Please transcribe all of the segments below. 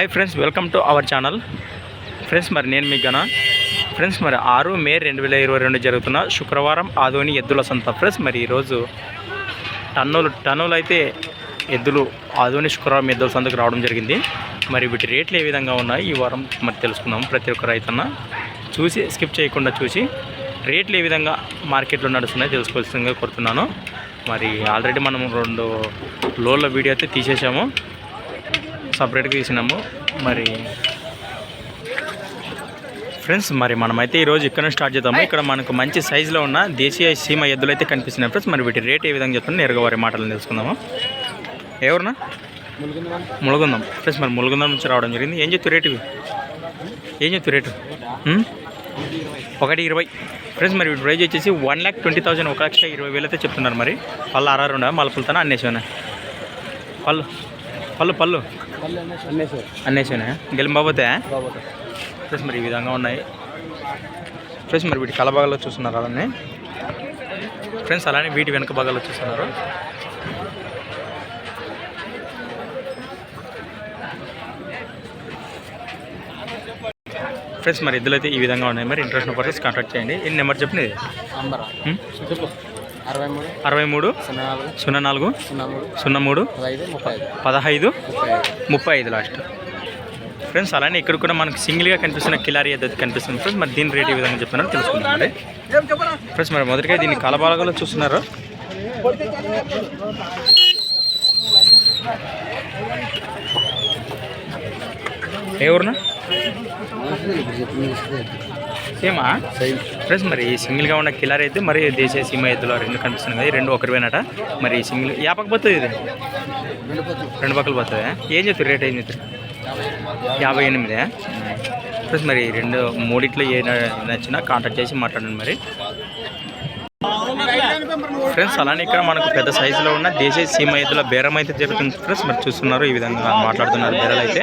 Hi friends welcome to our channel. Friends మరి నేను మీకు గన ఫ్రెండ్స్ మరి ఆరు మే రెండు వేల ఇరవై రెండు జరుగుతున్న శుక్రవారం ఆదోని ఎద్దుల సంత. ఫ్రెండ్స్ మరి ఈరోజు టన్నులు టన్నులు అయితే ఎద్దులు ఆదోని శుక్రవారం ఎద్దుల సంతకు రావడం జరిగింది. మరి వీటి రేట్లు ఏ విధంగా ఉన్నాయి? ఈ వారం మరి తెలుసుకుందాం ప్రతి ఒక్క రైతన్న. చూసి స్కిప్ చేయకుండా చూసి రేట్లు ఏ విధంగా మార్కెట్లో నడుస్తున్నాయి తెలుసుకోవాల్సిందిగా కోరుతున్నాను. మరి ఆల్రెడీ మనం రెండు లోన్ల వీడియో అయితే తీసేసాము సపరేట్గా తీసినాము మరి ఫ్రెండ్స్ మరి మనమైతే ఈరోజు ఇక్కడ నుంచి స్టార్ట్ చేద్దాము. ఇక్కడ మనకు మంచి సైజులో ఉన్న దేశీయ సీమ ఎద్దులు అయితే కనిపిస్తున్నాయి ఫ్రెండ్స్. మరి వీటి రేట్ ఏ విధంగా చెప్తున్నా నేరుగా వారి మాటలు తెలుసుకుందాము. ఎవరన్నా? ములుగుందాం. ఫ్రెండ్స్ మరి ములుగుందం నుంచి రావడం జరిగింది. ఏం చెప్తు రేటు ఏం చెప్తు రేటు? ఒకటి ఇరవై. ఫ్రెండ్స్ మరి వీటి ప్రైజ్ వచ్చేసి వన్ ల్యాక్ ట్వంటీ థౌసండ్ ఒక లక్ష ఇరవై వేలు అయితే చెప్తున్నారు మరి. పళ్ళు ఆర్ఆర్ ఉండ మలుపులతోనే? అన్నేసాను పళ్ళు. పళ్ళు పళ్ళు. అన్నేసాను గెలిం బాబోతే ఫ్రెండ్స్ మరి ఈ విధంగా ఉన్నాయి. ఫ్రెండ్స్ మరి వీటి కల భాగాల్లో చూస్తున్నారు అలానే ఫ్రెండ్స్ అలానే వీటి వెనక భాగాల్లో చూస్తున్నారు. ఫ్రెండ్స్ మరి ఇద్దరు అయితే ఈ విధంగా ఉన్నాయి. మరి ఇంట్రెస్ట్ పర్సెస్ కాంటాక్ట్ చేయండి. ఈ నెంబర్ చెప్పండి. అరవై మూడు సున్నా నాలుగు సున్నా మూడు పదహైదు ముప్పై ఐదు. లాస్ట్. ఫ్రెండ్స్ అలానే ఇక్కడ కూడా మనకు సింగిల్గా కనిపిస్తున్న కిలారీ ఏదైతే కనిపిస్తుంది. ఫ్రెండ్స్ మరి దీని రేట్ ఏ విధంగా చెప్తున్నారో తెలుసుకుందాం మరి ఫ్రెండ్స్ మరి మొదటిగా దీన్ని కలబాలగలో చూస్తున్నారు. ఏ ఊరునా? సేమా? ఫ్రెండ్స్ మరి సింగిల్గా ఉన్న కిల్లర్ అయితే మరి దేశీయ సీమ ఎద్దులో రెండు కనిపిస్తుంది కదా రెండు ఒకరివేనట మరి సింగిల్ యాపకి పోతుంది ఇది? రెండు పక్కలు పోతుంది ఏం చెప్తారు రేట్ ఏం చెప్తారు యాభై ఎనిమిది ఫ్రెండ్స్ మరి రెండు మూడిట్లో ఏ నచ్చినా కాంటాక్ట్ చేసి మాట్లాడండి మరి. ఫ్రెండ్స్ అలానే ఇక్కడ మనకు పెద్ద సైజులో ఉన్న దేశీయ సీమ ఎద్దుల బేరం అయితే జరుగుతుంది. ఫ్రెండ్స్ మరి చూస్తున్నారు ఈ విధంగా మాట్లాడుతున్నారు బేరాలు అయితే.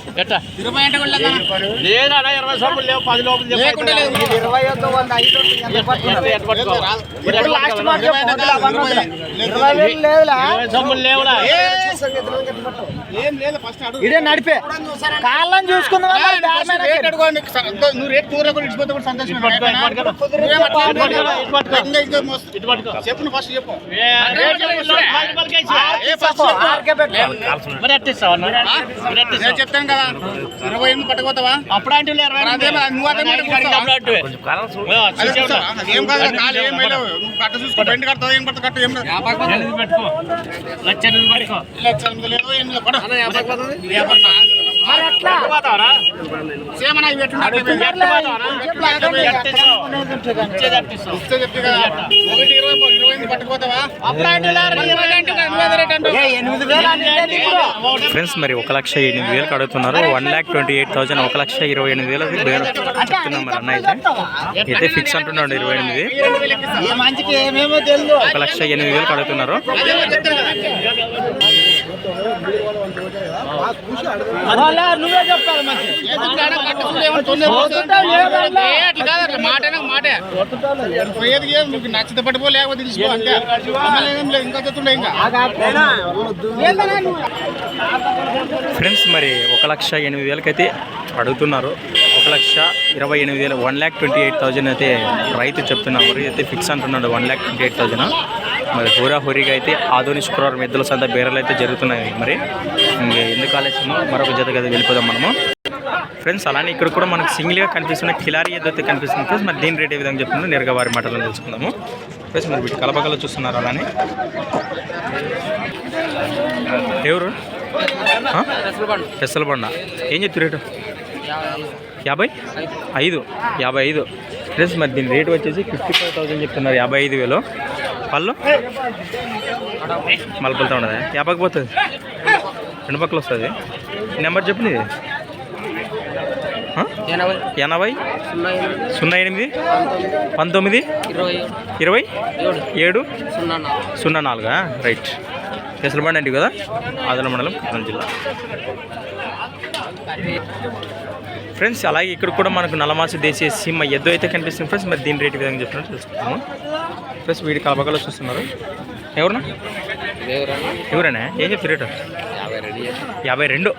లేదా ఇరవై లేవు పది లోపల ఇదే నడిపే. కాళ్ళని చూసుకుందాం నువ్వు కూర కూడా ఇచ్చిపోతే కూడా సంతోషం. చెప్పు ఫస్ట్ చెప్పు. ఇస్తావు? చెప్తాను కదా ఇరవై ఎనిమిది పట్టుకోతావా అప్పుడు అంటే నువ్వు అదే ఏం కాదు కాలు ఏం కట్ట చూసుకో. బెండ్ కడతావు ఏం కడతావు కట్ట ఏం లేదు. ఎనిమిది పెట్టుకో. లక్ష ఎనిమిది పెట్టుకో. లక్ష ఎనిమిది లేదు, లేదు. మరి ఇవి ఎట్లా? ఇస్తే చెప్తే కదా. ఒకటి ఇరవై ఇరవై ఎనిమిది వేలు ఫ్రెండ్స్ మరి ఒక లక్ష ఎనిమిది వేలకు అడుగుతున్నారు one lakh twenty eight thousand ఒక లక్ష ఇరవై ఎనిమిది బేరం చెప్తున్నాం మరి అన్న అయితే అయితే ఫిక్స్ అంటున్నాడు ఇరవై ఎనిమిది ఒక లక్ష ఎనిమిది వేలకు అడుగుతున్నారు నువ్వే అట్లా మాటేనా మాటే. పోయేది నీకు నచ్చితే పట్టుకో లేకపోతే తీసుకో అంతే. ఇంకా చెప్తుండే ఇంకా. ఫ్రెండ్స్ మరి ఒక లక్ష ఎనిమిది వేలకైతే అడుగుతున్నారు. ఒక లక్ష ఇరవై ఎనిమిది వేలు one lakh twenty eight thousand అయితే రైతు చెప్తున్నారు. మరి అయితే ఫిక్స్ అంటున్నాడు one lakh twenty eight thousand. మరి హోరా హోరీగా అయితే ఆధునిక శుక్రవారం ఎద్దుల సంత బేరాలు అయితే జరుగుతున్నాయి మరి. ఇంకా ఎందుకు ఆలస్యమో మరొక జత గది వెళ్ళిపోదాం మనము. ఫ్రెండ్స్ అలానే ఇక్కడ కూడా మనకు సింగిల్గా కనిపిస్తున్న కిలారీ ఎద్దు అయితే కనిపిస్తుంది. ఫ్రెండ్స్ మరి దీని రేట్ ఏ విధంగా చెప్తుందో నేరుగా వారి మాటలను తెలుసుకుందాము. ఫ్రెండ్స్ మరి వీటి కలపకలు చూస్తున్నారు అలానే. ఎవరు? పెసల బండ ఏం చెప్తు రేటు? యాభై? ఐదు. యాభై ఐదు. ఫ్రెండ్స్ మరి దీని రేట్ వచ్చేసి ఫిఫ్టీ ఫైవ్ థౌసండ్ చెప్తున్నారు. యాభై ఐదు వేలు. పళ్ళు? మలపలతో ఉండదు? యాభైకి పోతుంది రెండు పక్కలు వస్తుంది. నెంబర్ చెప్పు నీది. ఎనభై? సున్నా ఎనిమిది? పంతొమ్మిది? ఇరవై? ఏడు? సున్నా నాలుగు? నాలుగా రైట్ పెసలబండి అంటే కదా? ఆదల మండలం కృష్ణా జిల్లా. ఫ్రెండ్స్ అలాగే ఇక్కడ కూడా మనకు నల్లమాస దేశీయ సీమ ఎద్దు అయితే కనిపిస్తుంది. ఫ్రెండ్స్ మరి దీని రేటు విధంగా చెప్తున్నారు తెలుసుకుంటాము ఫ్రెండ్స్ వీడి కలపకలో చూస్తున్నారు. ఎవరునా ఎవరైనా? ఏం చెప్తారు రేటు? యాభై రెండు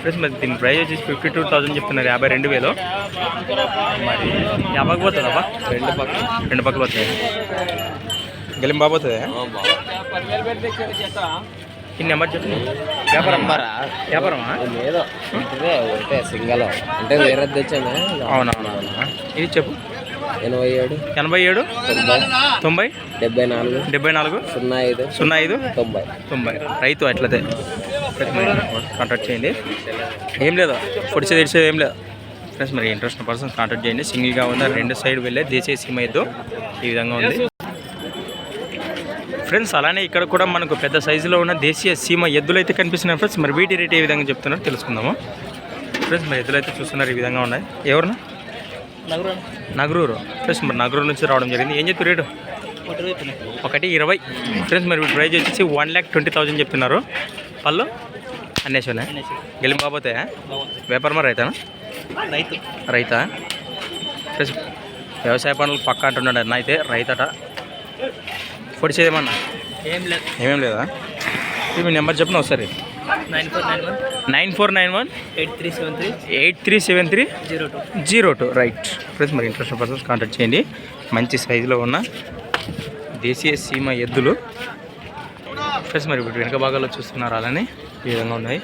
ఫ్రెండ్స్ మరి దీని ప్రైస్ వచ్చేసి ఫిఫ్టీ టూ థౌసండ్ చెప్తున్నారు యాభై రెండు వేలు. మరి యాభైకి పోతుందా రెండు పక్కలు రెండు పక్కలు వస్తాయి గెలిం బాబోతుంది ఈ నెంబర్ చెప్పు. వ్యాపారం? వ్యాపారమా? ఒకటే సింగల్. అంటే వేరే తెచ్చాను అవునవునవునా? ఇది చెప్పు. ఎనభై ఏడు. ఎనభై ఏడు? తొంభై. డెబ్బై నాలుగు. డెబ్బై నాలుగు? సున్నా ఐదు. సున్నా ఐదు? తొంభై. తొంభై. రైతు అట్లదే. కాంటాక్ట్ చేయండి. ఏం లేదు. పొడిచేది తెడిచేది ఏం లేదు. ఫ్రెండ్స్ మరి ఇంట్రెస్ట్ పర్సన్ కాంటాక్ట్ చేయండి. సింగిల్గా ఉందా రెండు సైడ్ వెళ్ళే దేశీయ సీమ ఎద్దు ఈ విధంగా ఉంది. ఫ్రెండ్స్ అలానే ఇక్కడ కూడా మనకు పెద్ద సైజులో ఉన్న దేశీయ సీమ ఎద్దులు అయితే కనిపిస్తున్నాయి ఫ్రెండ్స్ మరి వీటి రేట్ ఏ విధంగా చెప్తున్నారో తెలుసుకుందాము. ఫ్రెండ్స్ మరి ఎద్దులు అయితే చూస్తున్నారు ఈ విధంగా ఉన్నాయి. ఎవరున్నా? నగరూరు. ఫ్రెండ్స్ మరి నగరూరు నుంచి రావడం జరిగింది. ఏం చెప్పి రేటు? ఒకటి ఇరవై. ఫ్రెండ్స్ మరి ప్రైజ్ వచ్చేసి వన్ ల్యాక్ ట్వంటీ థౌజండ్ చెప్తున్నారు. పళ్ళు? అన్నేషనే గెలిం బాబోతే వ్యాపారమా రైతానా రైతు. రైతా? ఫ్రెండ్స్ వ్యవసాయ పనులు పక్క అంటున్నాడు అన్న అయితే రైతట. పొడిచేదేమన్నా ఏం లేదు. ఏమేం లేదా? మీ నెంబర్ చెప్పిన ఒకసారి? Nine four nine one. Eight three seven three. Eight three seven three? Zero two. Zero two right. Friends మరి ఇంట్రెస్ట్ పర్సన్స్ కాంటాక్ట్ చేయండి. మంచి సైజులో ఉన్న దేశీయ సీమ ఎద్దులు. ఫ్రెండ్స్ మరి ఇప్పుడు వెనక భాగాల్లో చూస్తున్నారు అలానే ఈ విధంగా ఉన్నాయి.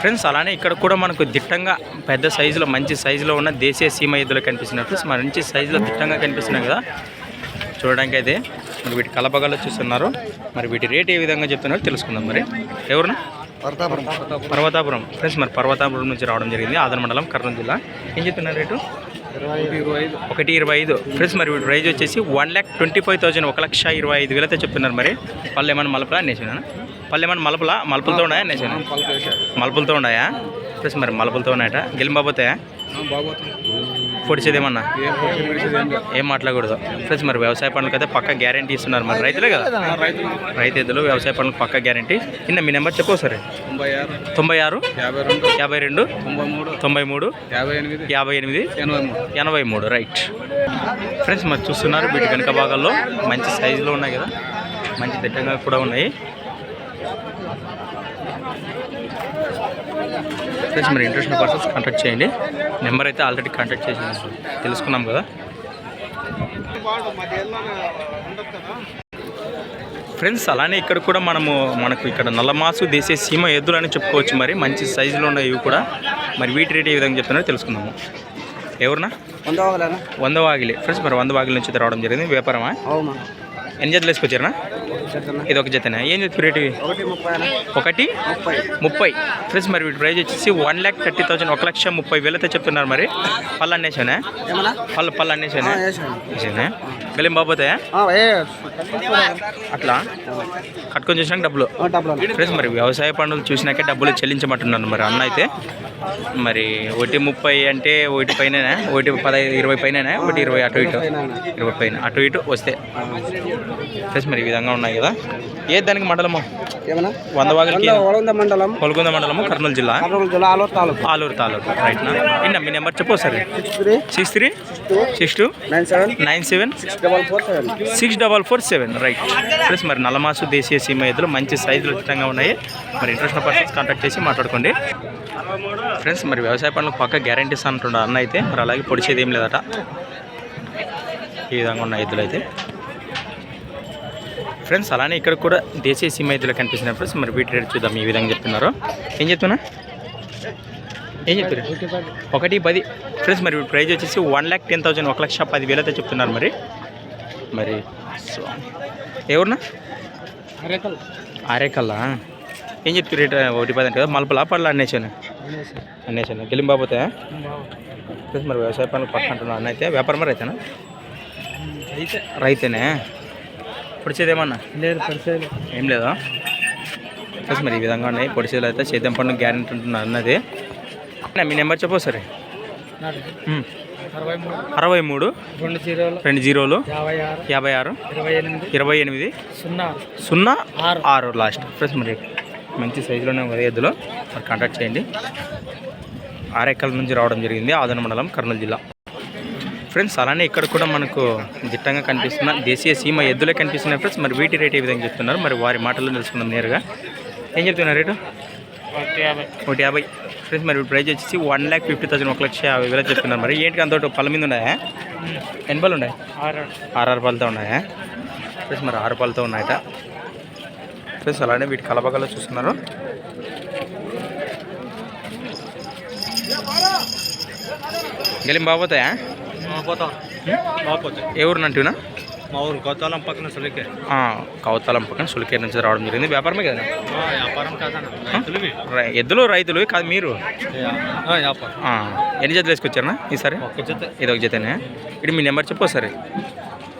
ఫ్రెండ్స్ అలానే ఇక్కడ కూడా మనకు దిట్టంగా పెద్ద సైజులో మంచి సైజులో ఉన్న దేశీయ సీమ ఎద్దులు కనిపిస్తున్నాయి ఫ్రెండ్స్ మంచి సైజులో దిట్టంగా కనిపిస్తున్నాయి కదా. చూడడానికి అయితే వీటి కలపగాలో చూస్తున్నారు. మరి వీటి రేట్ ఏ విధంగా చెప్తున్నారో తెలుసుకుందాం మరి. ఎవరున్నా పర్వతాపురం. ఫ్రెండ్స్ మరి పర్వతాపురం నుంచి రావడం జరిగింది. ఆదర మండలం కర్నూలు జిల్లా. ఏం చెప్తున్నారు రేటు? ఒకటి ఇరవై ఐదు. ఫ్రెండ్స్ మరి వీటి ప్రైజ్ వచ్చేసి one lakh twenty five thousand ఒక లక్ష ఇరవై ఐదు వేలతో చెప్తున్నారు మరి. పళ్ళు ఏమన్నా మలపలా నేసిన పళ్ళు ఏమన్నా మలపలా మలుపులతో ఉన్నాయా నేసిన మలుపులతో ఉన్నాయా? ఫ్రెండ్స్ మరి మలుపులతో ఉన్నాయట. గెలింబాబోతాయా పొడిచేది ఏమన్నా ఏం మాట్లాడకూడదు. ఫ్రెండ్స్ మరి వ్యవసాయ పనులకి అయితే పక్క గ్యారంటీ ఇస్తున్నారు మరి రైతులే కదా? రైతు ఎద్దులు వ్యవసాయ పనులకు పక్క గ్యారంటీ. నిన్న మీ నెంబర్ చెప్పు సరే తొంభై ఆరు. యాభై రెండు. తొంభై మూడు. యాభై ఎనిమిది. ఎనభై మూడు. రైట్. ఫ్రెండ్స్ మరి చూస్తున్నారు వీటి వెనుక భాగాల్లో మంచి సైజులో ఉన్నాయి కదా? మంచి దిట్టంగా కూడా ఉన్నాయి. ఫ్రెండ్స్ మరి ఇంట్రెస్ట్ పర్సన్స్ కాంటాక్ట్ చేయండి. నెంబర్ అయితే ఆల్రెడీ కాంటాక్ట్ చేసి తెలుసుకున్నాం కదా. ఫ్రెండ్స్ అలానే ఇక్కడ కూడా మనము మనకు ఇక్కడ నల్లమాసు దేశీయ సీమ ఎద్దులు అని చెప్పుకోవచ్చు మరి. మంచి సైజులో ఉన్నాయి ఇవి కూడా. మరి వీటి రేట్ ఏ విధంగా చెప్తున్నారో తెలుసుకుందాము. ఎవరునా వంద వాగిలి ఫ్రెండ్స్ మరి వంద వాగిలి నుంచి రావడం జరిగింది. వ్యాపారమా? అవునా ఎన్ని జతలు వేసుకొచ్చారా ఇది ఒక జతనే? ఏం చెప్తారు రేటు? ఒకటి ముప్పై. ఫ్రెండ్స్ మరి వీటి ప్రైస్ వచ్చేసి వన్ ల్యాక్ థర్టీ థౌసండ్ ఒక లక్ష ముప్పై వేలతో చెప్తున్నారు మరి. పళ్ళు అన్నేసానే? పళ్ళు పళ్ళు అన్నేసానే? గెలిం బాబోతే అట్లా? కట్టుకొని చూసినాక డబ్బులు. ఫ్రెండ్స్ మరి వ్యవసాయ పనులు చూసినాకే డబ్బులు చెల్లించమంటున్నారు మరి అన్న అయితే. మరి ఒకటి ముప్పై అంటే ఒకటి పైన ఒకటి పదహైదు ఇరవై పైన ఒకటి ఇరవై అటు ఇటు? ఇరవై పైన. అటు ఇటు వస్తే. ఫ్రెండ్స్ మరి ఈ విధంగా ఉన్నాయి కదా. ఏ దానికి మండలము? వంద వాగులకి మండలం. కొలగొంద మండలము కర్నూలు జిల్లా. ఆలూరు తాలూకు. ఆలూరు తాలూకు. రైట్ ఇన్న మీ నెంబర్ చెప్పు సరే six three. Six two? Nine seven. Nine seven. Six double four seven right. Plus మరి నల్లమాసు దేశీయ సీమ ఎద్దులు మంచి సైజులు ఉచితంగా ఉన్నాయి. మరి ఇంట్రెస్ట్ పర్సన్స్ కాంటాక్ట్ చేసి మాట్లాడుకోండి. ఫ్రెండ్స్ మరి వ్యవసాయ పనులకు పక్క గ్యారంటీస్ అంటుండ అన్న అయితే మరి అలాగే పొడిచేది ఏం లేదట. ఈ విధంగా ఉన్న ఎద్దులు అయితే. ఫ్రెండ్స్ అలానే ఇక్కడ కూడా దేశీయ సీమ ఎద్దులు కనిపిస్తున్నాయి ఫ్రెండ్స్. మరి వీటి రేట్ చూద్దాం ఈ విధంగా చెప్తున్నారు. ఏం చెప్తున్నా? ఏం చెప్తారు ఒకటి పది. ఫ్రెండ్స్ మరి ప్రైజ్ వచ్చేసి వన్ ల్యాక్ టెన్ థౌసండ్ ఒక లక్ష పది అయితే చెప్తున్నారు మరి. మరి ఎవరున్నా? ఆరేకల్లా ఏం చెప్తారు రేట్ ఒకటి పది అంటే కదా? మలపలా పడలా అన్నేసాను? అన్నేసాను? గెలిం బాబోతే మరి వ్యవసాయ పనులు పక్క అంటున్నా అన్న అయితే వ్యాపారం మరి అయితేనా రైతేనే. పొడిచేదేమన్నా లేదు పరిచయం ఏం లేదా? ఫ్రెండ్స్ మరి ఈ విధంగా ఉన్నాయి. పొడిచేలు అయితే చేద్దాం పండుగ గ్యారెంటీ ఉంటున్నారు అన్నది. అన్న, మీ నెంబర్ చెప్పు సరే అరవై మూడు. రెండు జీరోలు. రెండు జీరోలు. యాభై ఆరు. ఇరవై ఎనిమిది. సున్నా. సున్నా. ఆరు. ఆరు. లాస్ట్. ఫ్రెండ్స్ మరి మంచి సైజులోనే ఉంది ఎద్దులో. మరి కాంటాక్ట్ చేయండి. ఆరేకల్ నుంచి రావడం జరిగింది. ఆదన మండలం కర్నూలు జిల్లా. ఫ్రెండ్స్ అలానే ఇక్కడ కూడా మనకు దిట్టంగా కనిపిస్తున్న దేశీయ సీమ ఎద్దులే కనిపిస్తున్నాయి. ఫ్రెండ్స్ మరి వీటి రేట్ ఏ విధంగా చెప్తున్నారు? మరి వారి మాటల్లో తెలుసుకుందాం నేరుగా. ఏం చెప్తున్నారు రేటు? ఒకటి యాభై. ఫ్రెండ్స్ మరి ప్రైస్ వచ్చేసి వన్ ల్యాక్ ఫిఫ్టీ థౌసండ్ ఒక లక్ష యాభై వేలు చెప్తున్నారు మరి ఏంటి అంత పళ్ళ మీద ఉన్నాయా? ఎన్ని పళ్ళు ఉన్నాయి? ఆరు పాలతో ఉన్నాయా? ఫ్రెండ్స్ మరి ఆరు పాలతో ఉన్నాయట. ఫ్రెండ్స్ అలానే వీటి కలబగలో చూస్తున్నారు. గెలిం బాగోతాయా పోతాం. బాగుపోతాయి ఏ ఊరు నంటునా మా ఊరు కొత్తలం పక్కన సులికే. కవతాలం పక్కన సులికేర్ నుంచి రావడం జరిగింది. వ్యాపారమే కదా? వ్యాపారం రై- ఎద్దులు రైతులు కాదు మీరు? ఎన్ని జతలు వేసుకొచ్చారనా ఈసారి? ఇది ఒక జతనే. ఇది మీ నెంబర్ చెప్పు సరే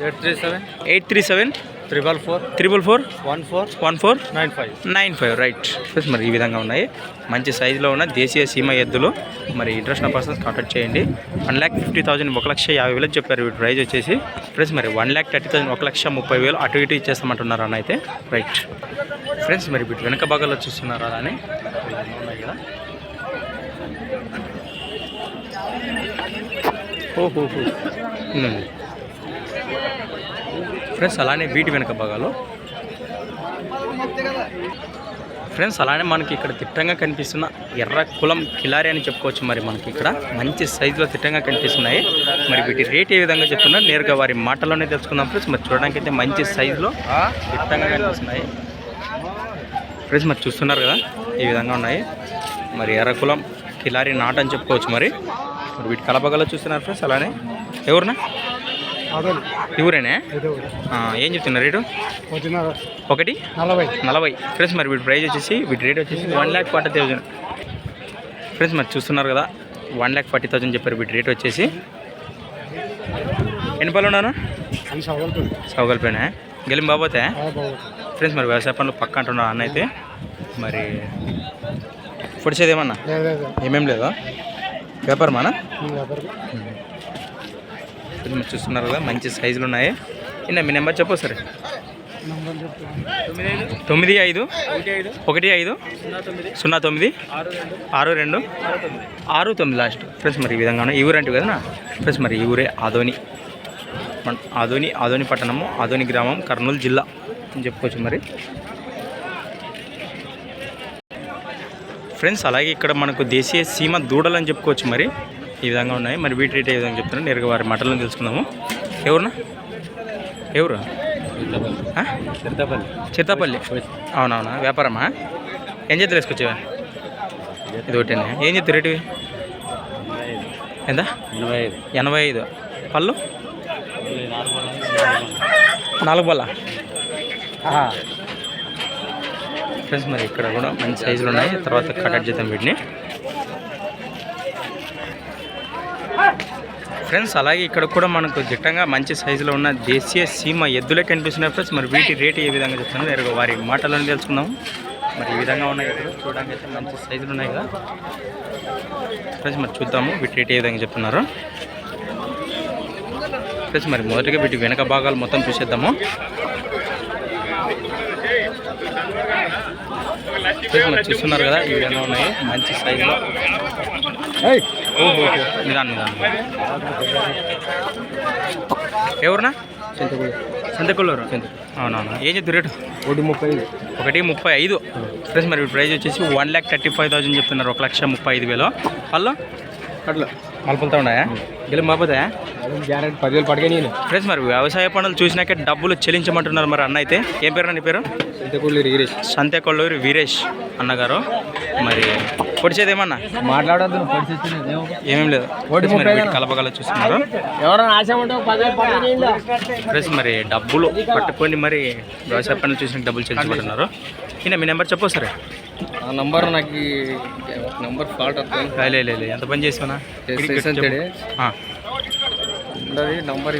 eight three seven. Eight three seven triple four triple four one four one four nine five nine five right friends మరి ఈ విధంగా ఉన్నాయి. మంచి సైజులో ఉన్న దేశీయ సీమ ఎద్దులు. మరి ఇంట్రెస్ట్ ఉన్న పర్సన్స్ కాంటాక్ట్ చేయండి. వన్ ల్యాక్ ఫిఫ్టీ థౌసండ్ ఒక లక్ష యాభై వేలు చెప్పారు. వీటి ప్రైజ్ వచ్చేసి ఫ్రెండ్స్ మరి వన్ ల్యాక్ థర్టీ థౌసండ్ ఒక లక్ష ముప్పై వేలు అటు ఇటు ఇచ్చేస్తామంటున్నారు అన్న అయితే. రైట్ ఫ్రెండ్స్ మరి వీటి వెనక భాగాల్లో చూస్తున్నారు ఇవన్నీ ఉన్నాయి కదా. ఓహో ఫ్రెండ్స్ అలానే వీటి వెనక భాగాలు. ఫ్రెండ్స్ అలానే మనకి ఇక్కడ తిట్టంగా కనిపిస్తున్న ఎర్ర కులం కిలారి అని చెప్పుకోవచ్చు మరి మనకి ఇక్కడ. మంచి సైజులో తిట్టంగా కనిపిస్తున్నాయి. మరి వీటి రేట్ ఏ విధంగా చెప్తున్నా నేరుగా వారి మాటల్లోనే తెలుసుకుందాం ఫ్రెండ్స్. మరి చూడడానికి అయితే మంచి సైజులో తిట్టంగా కనిపిస్తున్నాయి. ఫ్రెండ్స్ మరి చూస్తున్నారు కదా ఈ విధంగా ఉన్నాయి. మరి ఎర్ర కులం కిలారి నాట్ అని చెప్పుకోవచ్చు మరి. మరి వీటి కలబగలో చూస్తున్నారు ఫ్రెండ్స్ అలానే. ఎవరునా ఆ, ఏం చెప్తున్నారు రేటు? ఒకటి? నలభై. నలభై. ఫ్రెండ్స్ మరి వీటి ప్రైస్ వచ్చేసి వీటి రేట్ వచ్చేసి one lakh forty thousand friends మరి చూస్తున్నారు కదా వన్ ల్యాక్ ఫార్టీ థౌజండ్ చెప్పారు వీటి రేట్ వచ్చేసి. ఎన్ని పళ్ళు ఉన్నారు సౌగల్పేనా గెలిం బాబోతే? ఫ్రెండ్స్ మరి వ్యవసాయ పనులు పక్క అంటున్నారు అన్న అయితే. మరి పొడిచేది ఏమన్నా? ఏమేం లేదా? వ్యాపారమానా ఫ్రెండ్స్ మీరు చూస్తున్నారు కదా మంచి సైజులు ఉన్నాయి. నిన్న మీ నెంబర్ చెప్పు సరే తొమ్మిది ఐదు ఒకటి ఐదు సున్నా తొమ్మిది ఆరు రెండు ఆరు తొమ్మిది లాస్ట్ ఫ్రెండ్స్ మరి ఈ విధంగా ఈ ఊరు అంటే కదా ఫ్రెండ్స్ మరి ఈ ఊరే ఆదోని. ఆదోని ఆదోని పట్టణము ఆదోని గ్రామం కర్నూలు జిల్లా. అని చెప్పుకోవచ్చు మరి. ఫ్రెండ్స్ అలాగే ఇక్కడ మనకు దేశీయ సీమ దూడలు అని చెప్పుకోవచ్చు మరి. ఈ విధంగా ఉన్నాయి. మరి వీటి రేట్ ఏ విధంగా చెప్తున్నారు? నేరుగా వారి మాటలను తెలుసుకుందాము. ఎవరునా? ఎవరు? ఆ? చిత్తపల్లి. అవునవునా? వ్యాపారమా? ఏం చేద్దరు వేసుకొచ్చావా? ఇది ఒకటేనా? ఏం చెప్తారు రేటు? ఎంత? ఎనభై ఐదు. ఎనభై ఐదు. పళ్ళు? నాలుగు బల్ల ఫ్రెండ్స్ మరి ఇక్కడ కూడా మంచి సైజులు ఉన్నాయి. తర్వాత కట్ చేద్దాం వీటిని. ఫ్రెండ్స్ అలాగే ఇక్కడ కూడా మనకు దిట్టంగా మంచి సైజులో ఉన్న దేశీయ సీమ ఎద్దులే కనిపిస్తున్నాయి ఫ్రెండ్స్. మరి వీటి రేటు ఏ విధంగా చెప్తున్నారు? ఎరుగు వారి మాటలను తెలుసుకుందాం. మరి ఈ విధంగా ఉన్నాయి ఎద్దులు చూడడానికి అయితే మంచి సైజులు ఉన్నాయి కదా. ఫ్రెండ్స్ మరి చూద్దాము వీటి రేట్ ఏ విధంగా చెప్తున్నారు. ఫ్రెండ్స్ మరి మొదటిగా వీటి వెనక భాగాలు మొత్తం చూసేద్దాము. ఫ్రెండ్స్ మరి చూస్తున్నారు కదా ఈ విధంగా ఉన్నాయి. మంచి సైజులో. నిదానం నిదానం. ఎవరునా? చింతకొల్లూరు అవునవును ఏం చెప్తారు రేటు? ఒకటి ముప్పై ఒకటి ముప్పై ఐదు. ఫ్రెండ్స్ మరి ప్రైస్ వచ్చేసి one lakh thirty five thousand చెప్తున్నారు. ఒక లక్ష ముప్పై ఐదు వేలు. పళ్ళు అట్లా మలుపులతో ఉన్నాయా? గెలిం బాబోదా గ్యారెంటీ పదివేలు పడగా నేను ఫ్రెండ్స్ మరి వ్యవసాయ పనులు చూసినాక డబ్బులు చెల్లించమంటున్నారు మరి అన్న అయితే. ఏం పేరు నీ పేరు? ఇంతకూడదు గిరీష్. సంతేకొల్లూరి వీరేష్ అన్నగారు. మరి పొడిచేది ఏమన్నా? మాట్లాడద్దు ఏమేం. లేదు. కలపగల చూస్తున్నారు ఎవరైనా ఆశ ఉంటే పదివేలు పడగా ఫ్రెండ్స్ మరి డబ్బులు పట్టుకొని మరి వ్యవసాయ పనులు చూసిన డబ్బులు చెల్లించమంటున్నారు. ఈయన మీ నెంబర్ చెప్పు సరే ఆ నంబర్ నాకు నంబర్ ఫాల్ట్ వస్తుంది లే, లే, లే, ఎంత పని చేసావునా చేసి అంతేడే. ఆ, ఉండదు నంబర్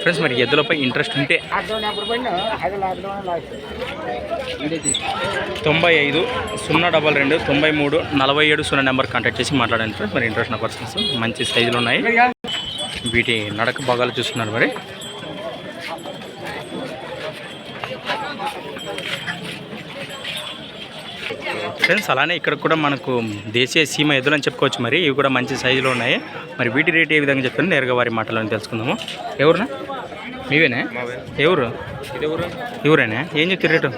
ఫ్రెండ్స్ మరి ఎద్దులపై ఇంట్రెస్ట్ ఉంటే. తొంభై ఐదు సున్నా డబల్ రెండు తొంభై మూడు నలభై ఏడు సున్నా నెంబర్ కాంటాక్ట్ చేసి మాట్లాడండి ఫ్రెండ్స్ మరి ఇంట్రెస్ట్ ఉన్న పర్సన్స్ మంచి సైజులు ఉన్నాయి. వీటి నడక భాగాలు చూస్తున్నారు మరి. ఫ్రెండ్స్ అలానే ఇక్కడ కూడా మనకు దేశీయ సీమ ఎద్దులు అని చెప్పుకోవచ్చు మరి. ఇవి కూడా మంచి సైజులో ఉన్నాయి. మరి వీటి రేట్ ఏ విధంగా చెప్తాను నేరుగా వారి మాటలను తెలుసుకుందాము. ఎవరునా? మీవేనా? ఎవరు? ఎవరేనా? ఏం చెప్తారు రేటు?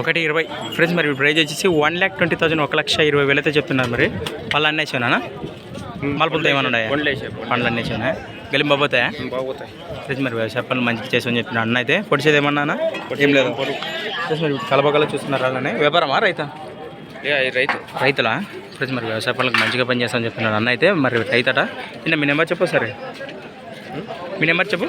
ఒకటి ఇరవై ఫ్రెండ్స్ మరి ప్రైజ్ వచ్చేసి వన్ ల్యాక్ ట్వంటీ థౌసండ్ ఒక లక్ష ఇరవై వేలు అయితే చెప్తున్నారు మరి. పళ్ళు అన్నేసానా మలుపులతో ఏమైనా ఉన్నాయా? పండ్లు అన్నేసానా గెలింపోతాయా ఫ్రెండ్స్ మరి పనులు మంచిగా చేసామని చెప్పిన అన్న అయితే పొడిచేది ఏమన్నా ఏం లేదు. ఫ్రెండ్స్ మరి కలబగల చూస్తున్నారు అలానే వ్యాపారమా రైతా? రైతు. రైతులా? ఫ్రెండ్స్ మరి వ్యవసాయ పనులకు మంచిగా పని చేస్తామని చెప్తున్నాడు అన్న అయితే. మరి రైతట? నిన్న మీ నెంబర్ చెప్పు సరే మీ నెంబర్ చెప్పు?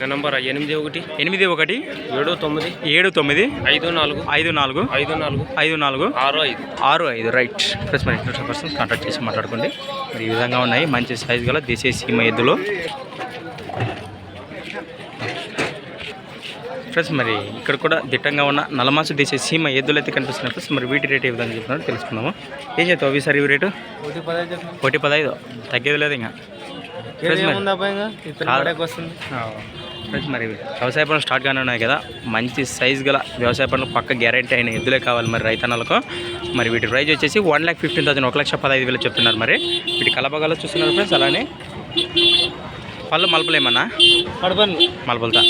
నా నంబర్ ఎనిమిది ఒకటి ఎనిమిది ఒకటి ఏడు తొమ్మిది ఏడు తొమ్మిది ఐదు నాలుగు ఐదు నాలుగు ఐదు నాలుగు ఐదు నాలుగు ఆరు ఐదు. ఆరు ఐదు. రైట్ ప్లస్ మరి ఇంట్రెస్ట్ పర్సన్ కాంటాక్ట్ చేసి మాట్లాడుకోండి. మరి ఈ విధంగా ఉన్నాయి. మంచి సైజు గల దేశీయ సీమ ఎద్దులు. ఫ్రెండ్స్ మరి ఇక్కడ కూడా దిట్టంగా ఉన్న నలమాసు దేశీయ సీమ ఎద్దులు అయితే కనిపిస్తున్నాయి. ఫ్రెండ్స్ మరి వీటి రేట్ ఏ విధంగా చెప్తున్నారో తెలుసుకుందాము. ఏం చెప్తావు? అవి సార్ ఇవి రేటు ఒకటి పదహైదు. తగ్గేది లేదు ఇంకా. ఫ్రెండ్స్ మరి? వ్యవసాయ పనులు స్టార్ట్ గానే ఉన్నాయి కదా? మంచి సైజ్ గల వ్యవసాయ పనులు పక్క గ్యారంటీ అయిన ఎద్దులే కావాలి మరి రైతన్నలకు? మరి వీటి ప్రైజ్ వచ్చేసి వన్ ల్యాక్ ఫిఫ్టీన్ థౌసండ్ ఒక లక్ష పదహైదు వేలు చెప్తున్నారు మరి. వీటి కలపగల చూస్తున్నారు ఫ్రెండ్స్ అలానే పళ్ళు మలుపులు ఏమన్నా? మలుపులతా.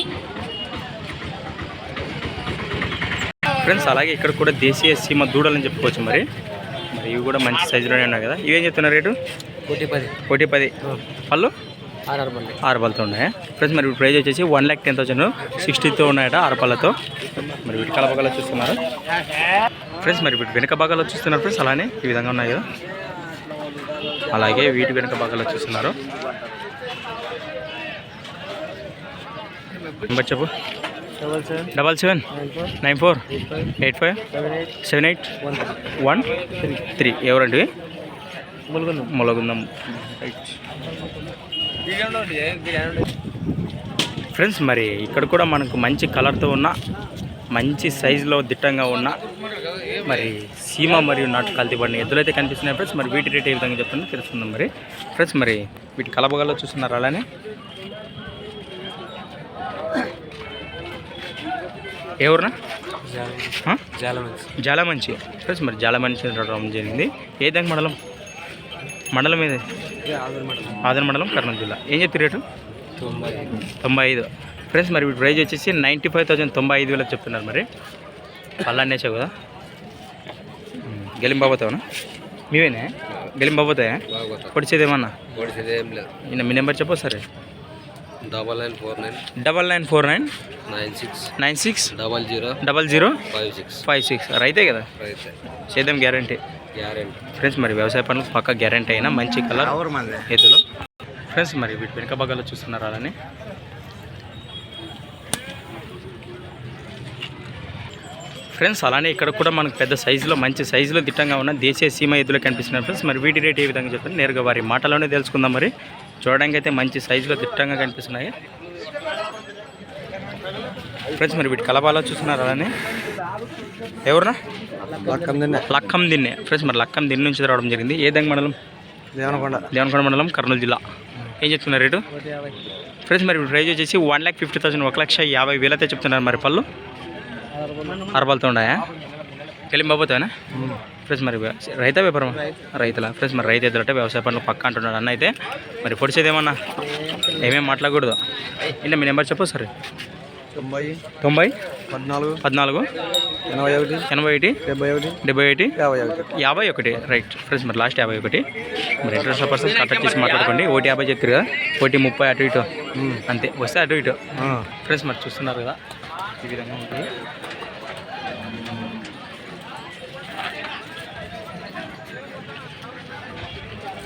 ఫ్రెండ్స్ అలాగే ఇక్కడ కూడా దేశీయ సీమ దూడలని చెప్పుకోవచ్చు మరి. మరి ఇవి కూడా మంచి సైజులోనే ఉన్నాయి కదా. ఇవేం చెప్తున్నారు రేటు? ఒకటి పది ఒకటి పది పళ్ళు. ఆరు పళ్ళతో ఉన్నాయి? ఫ్రెండ్స్ మరి ప్రైజ్ వచ్చేసి వన్ ల్యాక్ టెన్ థౌసండ్ సిక్స్టీతో ఉన్నాయట ఆరు పళ్ళతో. మరి వీటి కలపగల చూస్తున్నారు. ఫ్రెండ్స్ మరి వీటి వెనుక భాగాలు చూస్తున్నారు ఫ్రెండ్స్ అలానే ఈ విధంగా ఉన్నాయి కదా. అలాగే వీటి వెనుక భాగాలు చూస్తున్నారు. నెంబర్ చెప్పు. Double seven nine four eight five seven eight one three ఎవరండి మొలగుందం. రైట్ ఫ్రెండ్స్ మరి ఇక్కడ కూడా మనకు మంచి కలర్తో ఉన్న మంచి సైజులో దిట్టంగా ఉన్న మరి సీమ మరియు నాటు కల్తీ పడిన ఎద్దులైతే కనిపిస్తున్నాయి ఫ్రెండ్స్. మరి వీటి రేట్ ఏ విధంగా చెప్తుందో తెలుసుకుందాం మరి. ఫ్రెండ్స్ మరి వీటి కలపగల్లో చూస్తున్నారు అలానే. ఎవరునా ఆ? జాలమంచి. ఫ్రెండ్స్ మరి జాలమంచి రావడం జరిగింది. ఏ దానికి మండలం? మండలం ఏది? ఆదర్ మండలం. కర్నూలు జిల్లా. ఏం చెప్తారు రేటు? తొంభై ఐదు. ఫ్రెండ్స్ మరి వీటి ప్రైజ్ వచ్చేసి నైంటీ ఫైవ్ థౌసండ్ తొంభై ఐదు వేలకు చెప్తున్నారు మరి. పళ్ళు అన్నేసావు కదా? గెలింబాబోతావునా మీవేనా? గెలింబాబోతాయా పొడిచేది ఏమన్నా ఈయన మీ నెంబర్ చెప్పు సరే double nine four nine. Double nine four nine. Nine six. Nine six. Double zero. Double zero. Five six. Five six. రైతే కదా? రైతే. చేద్దాం గ్యారెంటీ. ఫ్రెండ్స్ మరి వ్యవసాయ పనులు పక్క గ్యారంటీ అయినా మంచి కలర్ ఎద్దులు. ఫ్రెండ్స్ మరి వీటి వెనుక భాగాలు చూస్తున్నారు అలానే ఫ్రెండ్స్ అలానే ఇక్కడ కూడా మనకు పెద్ద సైజులో మంచి సైజులో దిట్టంగా ఉన్న దేశీయ సీమ ఎద్దులు కనిపిస్తున్నాయి ఫ్రెండ్స్. మరి వీటి రేట్ ఏ విధంగా చెప్తాను నేరుగా వారి మాటలోనే తెలుసుకుందాం మరి. చూడడానికి అయితే మంచి సైజులో దిట్టంగా కనిపిస్తున్నాయి. ఫ్రెండ్స్ మరి వీటి కలపాలో చూస్తున్నారు అలానే ఎవరునా లక్కం దిన్నే ఫ్రెండ్స్ మరి లక్కం దిన్ని నుంచి రావడం జరిగింది. ఏ దంగ మండలం? దేవనకొండ. దేవనకొండ మండలం కర్నూలు జిల్లా. ఏం చెప్తున్నారు రేటు? ఫ్రెండ్స్ మరి ప్రైజ్ వచ్చేసి వన్ ల్యాక్ ఫిఫ్టీ థౌసండ్ ఒక లక్ష యాభై వేలైతే చెప్తున్నారు మరి పళ్ళు. అరబాలతో ఉన్నాయా వెళ్ళిపోతానా ఫ్రెండ్స్ మరి రైతా వ్యాపారం రైతుల. ఫ్రెండ్స్ మరి రైతు ఎదురంటే వ్యవసాయ పనులు పక్క అంటున్నాడు అన్న అయితే. మరి పొడిచేది ఏమన్నా? ఏమేమి మాట్లాడకూడదు. ఇంకా మీ నెంబర్ చెప్పు సరే తొంభై తొంభై పద్నాలుగు పద్నాలుగు ఎనభై ఒకటి ఎనభై ఒకటి డెబ్బై ఒకటి డెబ్బై ఒకటి యాభై ఒకటి. యాభై ఒకటి. రైట్ ఫ్రెండ్స్ మరి లాస్ట్ యాభై ఒకటి. మరి ఇంట్రెస్ట్ పర్సన్స్ కాంటాక్ట్ చేసి మాట్లాడుకోండి. ఒకటి యాభై చెప్తారు కదా ఒకటి ముప్పై అటు ఇటు. అంతే. వస్తే అటు ఇటు. ఫ్రెండ్స్ మరి చూస్తున్నారు కదా. ఈ విధంగా ఉంటుంది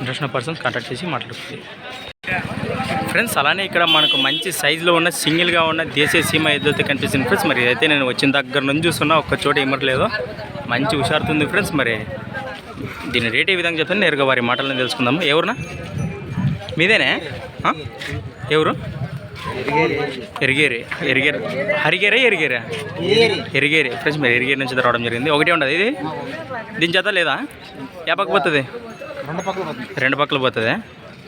ఇంట్రెస్ట్ పర్సన్స్ కాంటాక్ట్ చేసి మాట్లాడుతుంది ఫ్రెండ్స్ అలానే ఇక్కడ మనకు మంచి సైజులో ఉన్న సింగిల్గా ఉన్న దేశీయ సీమ ఏదైతే కనిపిస్తుంది ఫ్రెండ్స్. మరి అయితే నేను వచ్చిన దగ్గర నుంచి చూస్తున్నా ఒక్క చోట ఏమట్లేదు మంచి హుషారుతుంది ఫ్రెండ్స్. మరి దీని రేట్ ఏ విధంగా చెప్తాను నేరుగా వారి మాటలను తెలుసుకుందాము. ఎవరునా మీదేనే? ఎవరు ఎరిగేరి. ఎరిగేరి. హరిగేరే ఎరిగేరా? ఎరిగేరి. ఫ్రెండ్స్ మరి ఎరిగేరి నుంచి రావడం జరిగింది. ఒకటే ఉండదు ఇది? దీని చేత లేదా? ఏ పక్క పోతుంది? రెండు పక్కలు పోతుంది. పోతుంది.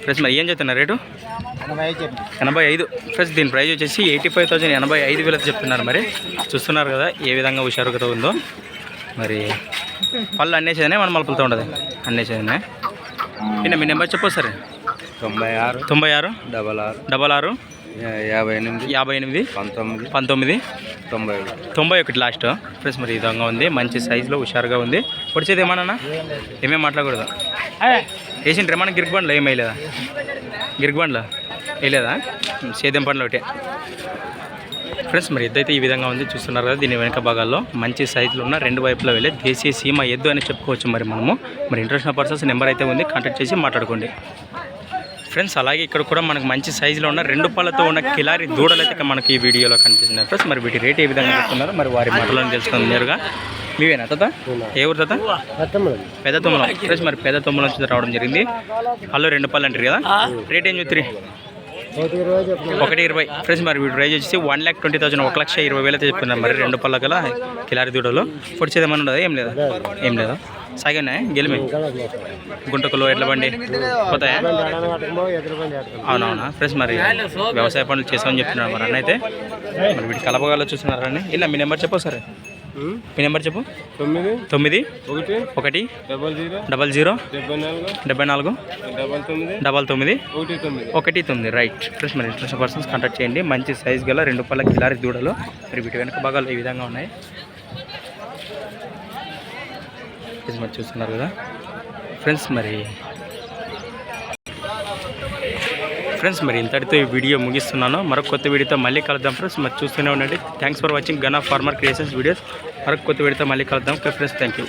ఫ్రెండ్స్ మరి ఏం చెప్తున్నారు రేటు? ఎనభై ఐదు చెప్పండి. ఎనభై ఐదు. ఫ్రెండ్స్ దీని ప్రైస్ వచ్చేసి ఎయిటీ ఫైవ్ థౌసండ్ ఎనభై ఐదు వేలతో చెప్తున్నారు మరి. చూస్తున్నారు కదా ఏ విధంగా హుషారుగా ఉందో. మరి పళ్ళు అన్నేసేదనే మన మలుపులతో ఉండదు. అన్నేసేదనే నిన్న మీ నెంబర్ చెప్పు సరే తొంభై ఆరు తొంభై ఆరు డబల్ ఆరు డబల్ ఆరు యాభై ఎనిమిది యాభై ఎనిమిది పంతొమ్మిది పంతొమ్మిది తొంభై ఏడు తొంభై ఒకటి లాస్ట్ ఫ్రెండ్స్ మరి ఈ విధంగా ఉంది. మంచి సైజులో హుషారుగా ఉంది. పొడిచేది ఏమన్నా ఏమేమి మాట్లాడకూడదు. వేసిండ్రు ఏమన్నా గిరిక్ బండ్లో? ఏం వేయలేదా? గిరిక్ బండ్లో? వేయలేదా సేద్యం పండ్లు ఒకటే. ఫ్రెండ్స్ మరి ఎద్దు అయితే ఈ విధంగా ఉంది. చూస్తున్నారు కదా దీని వెనక భాగాల్లో మంచి సైజులో ఉన్న రెండు వైపులో వెళ్ళే దేశీయ సీమ ఎద్దు అని చెప్పుకోవచ్చు మరి మనము. మరి ఇంటర్నేషనల్ పర్సన్స్ నెంబర్ అయితే ఉంది. కాంటాక్ట్ చేసి మాట్లాడుకోండి. ఫ్రెండ్స్ అలాగే ఇక్కడ కూడా మనకు మంచి సైజులో ఉన్న రెండు పళ్ళతో ఉన్న కిలారి దూడలు అయితే మనకి ఈ వీడియోలో కనిపిస్తున్నాయి. ఫ్రెండ్స్ మరి వీటి రేట్ ఏ విధంగా చెప్తున్నారు? మరి వారి మాటలను తెలుసుకుంది నేరుగా. మీవేనా తాత? ఏ ఊరు తాత? పెద్ద తుమ్మలం. ఫ్రెండ్స్ మరి పెద్ద తుమ్మలం నుంచి రావడం జరిగింది. పళ్ళు రెండు పళ్ళు అంటారు కదా. రేట్ ఏం చెప్తారు ఒకటి ఇరవై ఫ్రెండ్స్ మరి వీటి ప్రైజ్ వచ్చేసి వన్ ల్యాక్ ట్వంటీ థౌసండ్ ఒక లక్ష ఇరవై వేలు అయితే చెప్తున్నారు మరి రెండు పళ్ళ గల కిలారి దూడలు. పొడిచేది చేద్దామని ఉండదు? ఏం లేదా? ఏం లేదా? సాగానే గెలిమి. గుంటకులు ఎట్ల బండి పోతాయా? అవునవునా. ఫ్రెండ్స్ మరి వ్యవసాయ పనులు చేసామని చెప్తున్నారు మరి అన్న అయితే మరి వీటి కలపగాలో చూస్తున్నారా అండి ఇలా మీ నెంబర్ చెప్పు సరే మీ నెంబర్ చెప్పు. తొమ్మిది. తొమ్మిది. ఒకటి. ఒకటి. Double zero. Double zero. డెబ్బై నాలుగు. డెబ్బై నాలుగు. డబల్ తొమ్మిది. డబల్ తొమ్మిది. ఒకటి తొమ్మిది. ఒకటి తొమ్మిది. రైట్. ఫ్రెండ్స్ మరి ఇంట్రెస్ట్ పర్సన్స్ కాంటాక్ట్ చేయండి. మంచి సైజ్ గల రెండు పళ్ళ కిలారి దూడలు. మరి వీటి వెనక భాగాలు ఈ విధంగా ఉన్నాయి. మరి చూస్తున్నారు కదా? ఫ్రెండ్స్ మరి ఫ్రెండ్స్ మరి ఇంతటితో ఈ వీడియో ముగిస్తున్నాను. మరొక కొత్త వీడియోతో మళ్ళీ కలుద్దాం ఫ్రెండ్స్ మరి చూస్తూనే ఉండండి. Thanks for watching gun of farmer creations videos మరొక కొత్త వీడియోతో మళ్ళీ కలుద్దాం. Okay friends thank you